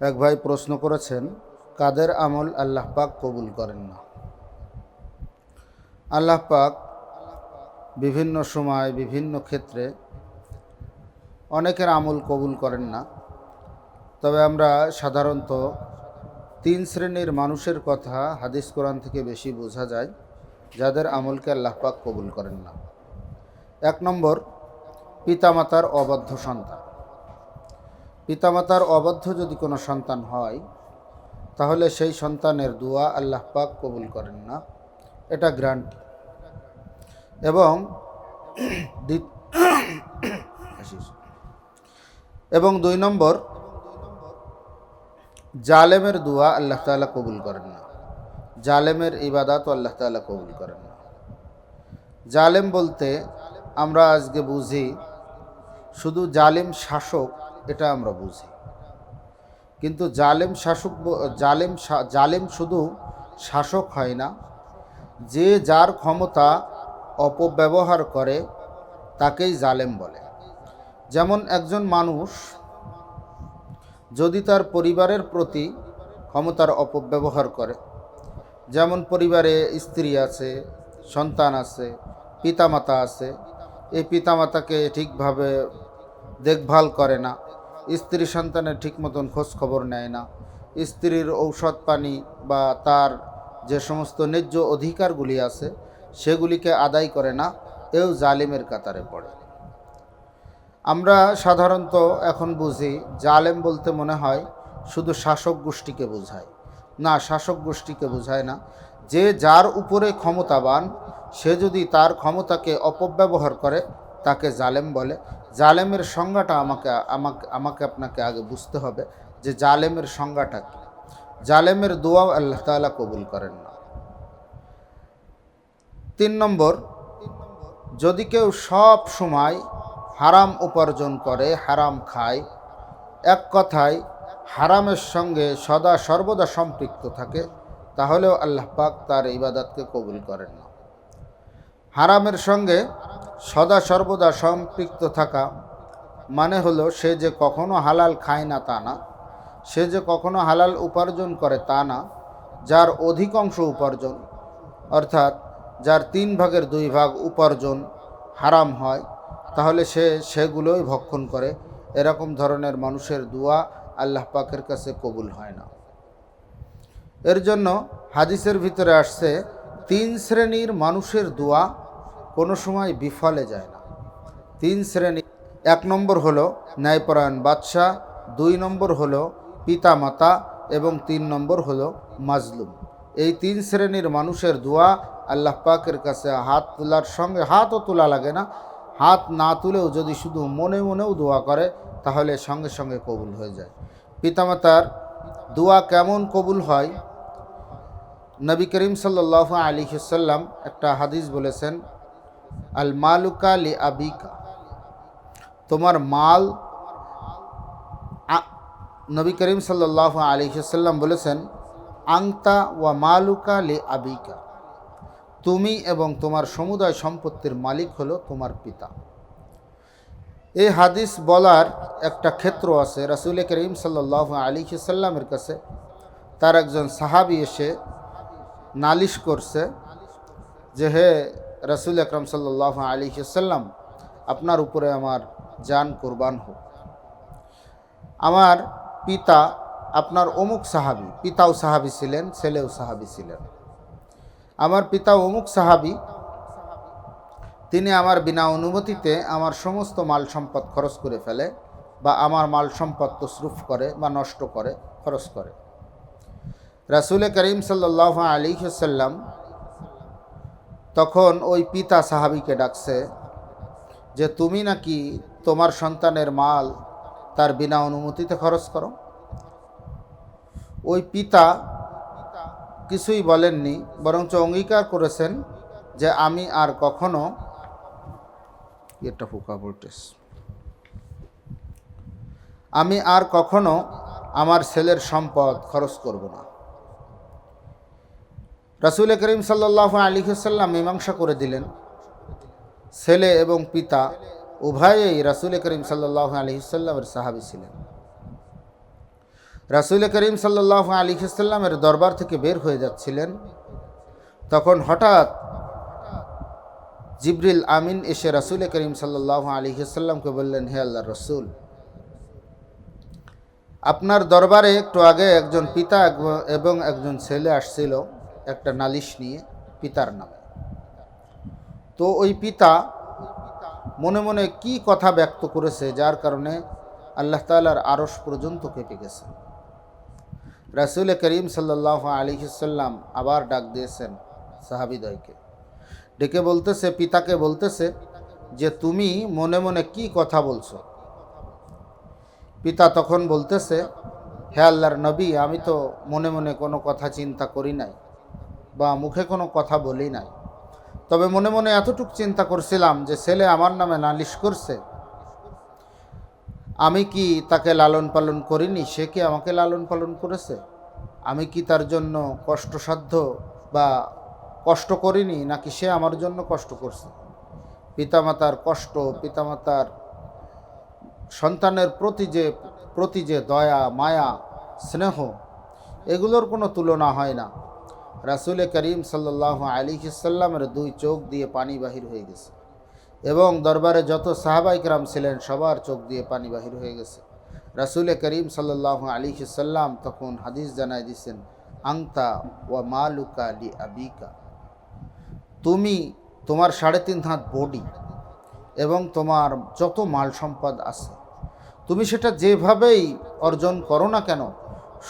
এক ভাই প্রশ্ন করেছেন, কাদের আমল আল্লাহ পাক কবুল করেন না? আল্লাহ পাক বিভিন্ন সময়, বিভিন্ন ক্ষেত্রে অনেকের আমল কবুল করেন না। তবে আমরা সাধারণত তিন শ্রেণির মানুষের কথা হাদিস কোরআন থেকে বেশি বোঝা যায়, যাদের আমলকে আল্লাহ পাক কবুল করেন না। এক নম্বর, পিতামাতার অবাধ্য সন্তান। পিতামাতার অবাধ্য যদি কোনো সন্তান হয়, তাহলে সেই সন্তানের দোয়া আল্লাহ পাক কবুল করেন না। এটা গ্রান্ট এবং এবং দুই নম্বর, জালেমের দোয়া আল্লাহ তাআলা কবুল করেন না। জালেমের ইবাদাতও আল্লাহ তাআলা কবুল করেন না। জালেম বলতে আমরা আজকে বুঝি, শুধু জালেম শাসক এটা আমরা বুঝি। কিন্তু জালেম শাসক জালেম জালেম শুধু শাসক হয় না, যে যার ক্ষমতা অপব্যবহার করে, তাকেই জালেম বলে। যেমন একজন মানুষ যদি তার পরিবারের প্রতি ক্ষমতার অপব্যবহার করে, যেমন পরিবারে স্ত্রী আছে, সন্তান আছে, পিতামাতা আছে, এই পিতামাতাকে ঠিকভাবে দেখভাল করে না স্ত্রী সন্তানের ঠিক মতন খবর নেয় না। স্ত্রীর ঔষধ পানি বা তার যে সমস্ত ন্যায্য অধিকারগুলি আছে, সেগুলিকে আদায় করে না, এও জালিমের কাতারে পড়ে। আমরা সাধারণত এখন বুঝি, জালেম বলতে মনে হয় শুধু শাসক গোষ্ঠীকে বোঝায়। না, শাসক গোষ্ঠীকে বোঝায় না। যে যার উপরে ক্ষমতাবান, সে যদি তার ক্ষমতাকে অপব্যবহার করে তাকে জালেম বলে। জালেমের সংজ্ঞাটা আমাকে আমাকে আমাকে আপনাকে আগে বুঝতে হবে যে জালেমের সংজ্ঞাটা কী। জালেমের দোয়া আল্লাহ তাআলা কবুল করেন না। তিন নম্বর, যদি কেউ সব সময় হারাম উপার্জন করে, হারাম খায়, এক কথায় হারামের সঙ্গে সদা সর্বদা সম্পৃক্ত থাকে, তাহলেও আল্লাহ পাক তার ইবাদতকে কবুল করেন না। হারামের সঙ্গে সদা সর্বদা সম্পৃক্ত থাকা মানে হলো সে যে কখনো হালাল খায় না তা না, সে যে কখনো হালাল উপার্জন করে তা না, যার অধিকাংশ উপার্জন, অর্থাৎ যার তিন ভাগের দুই ভাগ উপার্জন হারাম হয়, তাহলে সে সেগুলোই ভক্ষণ করে। এরকম ধরনের মানুষের দোয়া আল্লাহ পাকের কাছে কবুল হয় না। এর জন্য হাদিসের ভিতরে আসছে, তিন শ্রেণির মানুষের দোয়া কোনো সময় বিফলে যায় না। তিন শ্রেণি, এক নম্বর হলো ন্যায়পরায়ণ বাদশাহ, দুই নম্বর হলো পিতা মাতা এবং তিন নম্বর হলো মাজলুম। এই তিন শ্রেণির মানুষের দোয়া আল্লাহ পাকের কাছে হাত তোলার সঙ্গে হাতও তোলা লাগে না। হাত না তুলেও যদি শুধু মনে মনেও দোয়া করে, তাহলে সঙ্গে সঙ্গে কবুল হয়ে যায়। পিতামাতার দোয়া কেমন কবুল হয়? নবী করিম সাল্লাহ আলী সাল্লাম একটা হাদিস বলেছেন আল মালুকা লি আবিকা তোমার মাল নবী করিম সাল্লাহ আলী সাল্লাম বলেছেন আংতা ওয়া মালুকা লি আবিকা তুমি এবং তোমার সমুদায় সম্পত্তির মালিক হলো তোমার পিতা। এই হাদিস বলার একটা ক্ষেত্র আছে, রাসুল করিম সাল্লাহ আলী সাল্লামের কাছে। তার একজন সাহাবি এসে নালিশ করছে যে, হে রসুল আকরম সাল্লাহ আলী সাল্লাম আপনার উপরে আমার জান কোরবান হোক। আমার পিতা আপনার অমুক সাহাবি, পিতাও সাহাবি ছিলেন, ছেলেও সাহাবি ছিলেন। আমার পিতা অমুক সাহাবি, তিনি আমার বিনা অনুমতিতে আমার সমস্ত মাল সম্পদ খরচ করে ফেলে বা আমার মাল সম্পদ তসরুফ করে বা নষ্ট করে, খরচ করে। রাসুল করিম সাল্লাহ আলী সাল্লাম তখন ওই পিতা সাহাবিকে ডাকছে যে, তুমি নাকি তোমার সন্তানের মাল তার বিনা অনুমতিতে খরচ করো? ওই পিতা কিছুই বলেননি, বরঞ্চ অঙ্গীকার করেছেন যে, আমি আর কখনো এটা ফুকা ভোল্টেজ। আমি আর কখনো আমার ছেলের সম্পদ খরচ করব না। রাসুল করিম সাল্লাহ আলী সাল্লাম মীমাংসা করে দিলেন। ছেলে এবং পিতা উভয়েই রাসুল করিম সাল্লাহ আলী সাল্লামের সাহাবি ছিলেন। রাসুল করিম সাল্লাহ আলী সাল্লামের দরবার থেকে বের হয়ে যাচ্ছিলেন। তখন হঠাৎ জিবরিল আমিন এসে রাসুল করিম সাল্লাহ আলী সাল্লামকে বললেন, হে আল্লাহ রসুল, আপনার দরবারে একটু আগে একজন পিতা এবং একজন ছেলে আসছিল। একটা নালিশ নিয়ে পিতার নামে। তো ওই পিতা মনে মনে কি কথা ব্যক্ত করেছে, যার কারণে আল্লাহ তালার আরস পর্যন্ত কেঁপে গেছে। রাসুল করিম সাল্লাহ আলী সাল্লাম আবার ডাক দিয়েছেন সাহাবিদয়কে ডেকে বলতেছে, পিতাকে বলতেছে যে, তুমি মনে মনে কি কথা বলছো? পিতা তখন বলতেছে, হে আল্লাহর নবী, আমি তো মনে মনে কোনো কথা চিন্তা করি নাই। বা মুখে কোনো কথা বলি নাই। তবে মনে মনে এতটুক চিন্তা করছিলাম যে ছেলে আমার নামে নালিশ করছে। আমি কি তাকে লালন পালন করিনি? সে কি আমাকে লালন পালন করেছে? আমি কি তার জন্য কষ্টসাধ্য বা কষ্ট করিনি, নাকি সে আমার জন্য কষ্ট করছে? পিতামাতার কষ্ট, পিতামাতার সন্তানের প্রতি যে প্রতি যে দয়া, মায়া, স্নেহ, এগুলোর কোনো তুলনা হয় না। রাসুলে করিম সাল্লাহ আলী সাল্লামের দুই চোখ দিয়ে পানি বাহির হয়ে গেছে। এবং দরবারে যত সাহাবাইকরাম ছিলেন, সবার চোখ দিয়ে পানি বাহির হয়ে গেছে। রাসুলে করিম সাল্লাহ আলী সাল্লাম তখন হাদিস জানাই দিছেন আংতা ওয়া মালুকা লি আবিকা। তুমি তোমার সাড়ে তিন হাত বডি এবং তোমার যত মাল সম্পদ আছে, তুমি সেটা যেভাবেই অর্জন করো না কেন,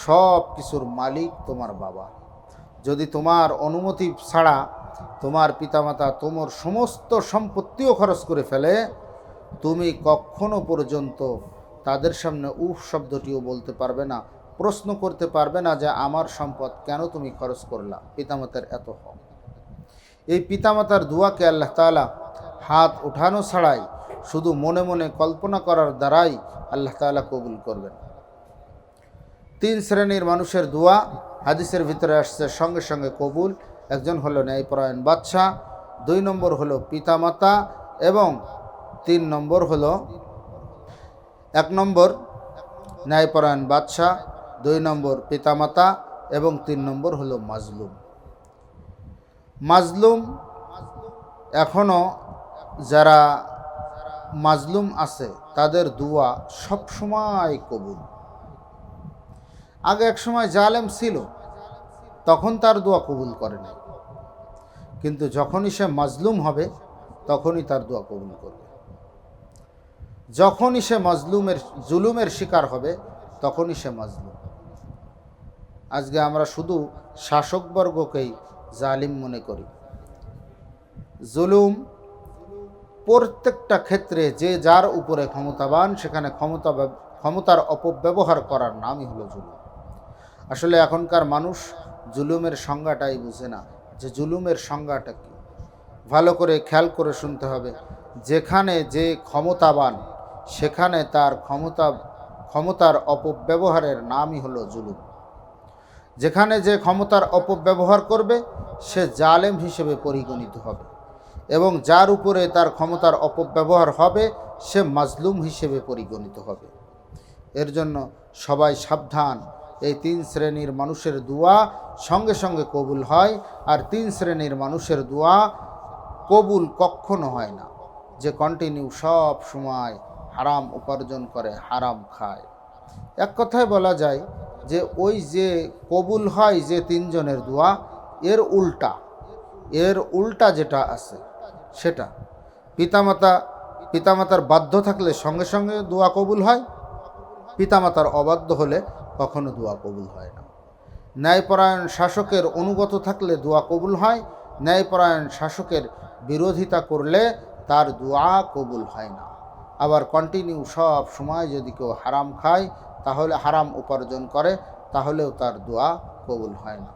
সব কিছুর মালিক তোমার বাবা। যদি তোমার অনুমতি ছাড়া তোমার পিতামাতা তোমার সমস্ত সম্পত্তিও খরচ করে ফেলে, তুমি কখনো পর্যন্ত তাদের সামনে উফ শব্দটিও বলতে পারবে না, প্রশ্ন করতে পারবে না যে আমার সম্পদ কেন তুমি খরচ করলা, পিতামাতার এত হক। এই পিতামাতার দুয়াকে আল্লাহ তাআলা হাত ওঠানো ছাড়াই শুধু মনে মনে কল্পনা করার দ্বারাই আল্লাহ তাআলা কবুল করবেন। তিন শ্রেণির মানুষের দোয়া হাদিসের ভিতরে আসছে, সঙ্গে সঙ্গে কবুল। একজন হলো ন্যায়পরায়ণ বাদশাহ দুই নম্বর হলো পিতামাতা, এবং তিন নম্বর হলো এক নম্বর ন্যায়পরায়ণ বাদশাহ দুই নম্বর পিতামাতা, এবং তিন নম্বর হলো মাজলুম। মাজলুম এখনও যারা মাজলুম আছে, তাদের দুয়া সবসময় কবুল। আগে এক সময় জালেম ছিল, তখন তার দোয়া কবুল করে নাই। কিন্তু যখনই সে মাজলুম হবে, তখনই তার দোয়া কবুল করবে। যখনই সে মাজলুমের, জুলুমের শিকার হবে, তখনই সে মাজলুম আজকে আমরা শুধু শাসকবর্গকেই জালিম মনে করি। জুলুম প্রত্যেকটা ক্ষেত্রে যে যার উপরে ক্ষমতাবান, সেখানে ক্ষমতা ক্ষমতার অপব্যবহার করার নামই হলো জুলুম। আসলে এখনকার মানুষ জুলুমের সংজ্ঞাটাই বুঝে না যে জুলুমের সংজ্ঞাটা কী। ভালো করে খেয়াল করে শুনতে হবে, যেখানে যে ক্ষমতাবান, সেখানে তার ক্ষমতা, ক্ষমতার অপব্যবহারের নামই হলো জুলুম। যেখানে যে ক্ষমতার অপব্যবহার করবে, সে জালেম হিসেবে পরিগণিত হবে এবং যার উপরে তার ক্ষমতার অপব্যবহার হবে, সে মাজলুম হিসেবে পরিগণিত হবে। এর জন্য সবাই সাবধান এই তিন শ্রেণির মানুষের দোয়া সঙ্গে সঙ্গে কবুল হয়, আর তিন শ্রেণির মানুষের দোয়া কবুল কখনো হয় না। যে কন্টিনিউ সব সময় হারাম উপার্জন করে, হারাম খায়। এক কথায় বলা যায় যে ওই যে কবুল হয় যে তিনজনের দোয়া, এর উল্টা এর উল্টা যেটা আছে সেটা। পিতামাতা, পিতামাতার বাধ্য থাকলে সঙ্গে সঙ্গে দোয়া কবুল হয়, পিতামাতার অবাধ্য হলে কখনো দোয়া কবুল হয় না। ন্যায়পরায়ণ শাসকের অনুগত থাকলে দোয়া কবুল হয়, ন্যায়পরায়ণ শাসকের বিরোধিতা করলে তার দোয়া কবুল হয় না। আবার কন্টিনিউ সব সময় যদি কেউ হারাম খায়, তাহলে হারাম উপার্জন করে, তাহলেও তার দোয়া কবুল হয় না।